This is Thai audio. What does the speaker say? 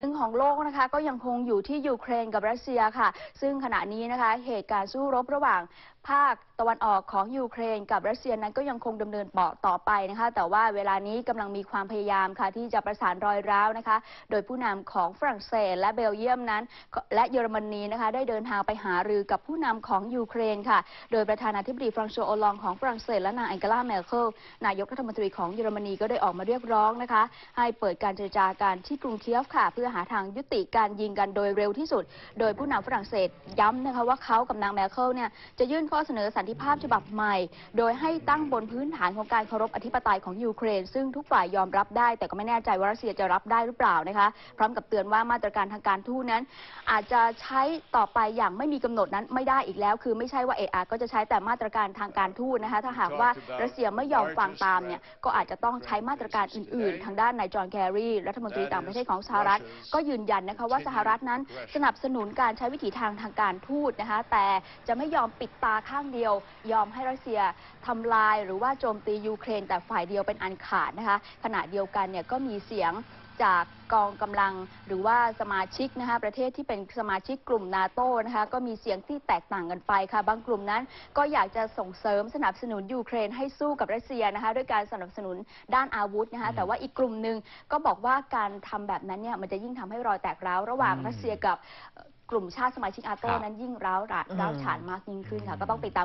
หนึ่งของโลกนะคะก็ยังคงอยู่ที่ยูเครนกับรัสเซียค่ะ ซึ่งขณะนี้นะคะเหตุการณ์สู้รบระหว่างภาคตะวันออกของยูเครน กับรัสเซียนั้นก็ยังคงดำเนินต่อต่อไปนะคะ แต่ว่าเวลานี้กำลังมีความพยายามค่ะที่จะประสานรอยร้าวนะคะ โดยผู้นำของฝรั่งเศส และเบลเยียมนั้น และเยอรมนีนะคะได้เดินทางไปหารือกับผู้นำของยูเครนค่ะ โดยประธานาธิบดีฟรังโชโอลองของฝรั่งเศสและนางแองเกลาเมรเคิลนายกรัฐมนตรีของเยอรมนีก็ได้ออกมาเรียกร้องนะคะ ให้เปิดการเจรจาการที่กรุงเคียฟค่ะ เพื่อหาทางยุติการยิงกันโดยเร็วที่สุด โดยผู้นำฝรั่งเศสย้ำนะคะว่าเขากับนางแมรเคิลเนี่ยจะยื่นข้อเสนอสันติภาพฉบับใหม่ โดยให้ตั้งบนพื้นฐานของการเคารพอธิปไตยของยูเครน ซึ่งทุกฝ่ายยอมรับได้ แต่ก็ไม่แน่ใจว่ารัสเซียจะรับได้หรือเปล่านะคะ พร้อมกับเตือนว่ามาตรการทางการทูตนั้น อาจจะใช้ต่อไปอย่างไม่มีกำหนดนั้นไม่ได้อีกแล้ว คือไม่ใช่ว่าเอะอะก็จะใช้แต่มาตรการทางการทูตนะคะถ้าหากว่ารัสเซียไม่ยอมฟังตามเนี่ยก็อาจจะต้องใช้มาตรการอื่น ๆ ทางด้านนายจอห์นแครีรัฐมนตรีต่างประเทศของสหรัฐ ก็ยืนยันนะคะว่าสหรัฐนั้นสนับสนุนการใช้วิถีทางทางการทูตนะคะแต่จะไม่ยอมปิดตาข้างเดียวยอมให้รัสเซียทำลายหรือว่าโจมตียูเครน แต่ฝ่ายเดียวเป็นอันขาดนะคะ ขณะเดียวกันเนี่ยก็มีเสียงจากกองกำลังหรือว่าสมาชิกนะคะประเทศที่เป็นสมาชิกกลุ่มนาโตนะคะก็มีเสียงที่แตกต่างกันไปค่ะ บางกลุ่มนั้นก็อยากจะส่งเสริมสนับสนุนยูเครนให้สู้กับรัสเซียนะคะด้วยการสนับสนุนด้านอาวุธนะคะแต่ว่าอีกกลุ่มหนึ่งก็บอกว่าการทำแบบนั้นเนี่ยมันจะยิ่งทำให้รอยแตกร้าวระหว่างอืมรัสเซียกับเอ่อ กลุ่มชาติสมาชิกอาโตครับนั้นยิ่งร้าวรานร้าวฉานมากยิ่งขึ้นค่ะก็ต้องติดตาม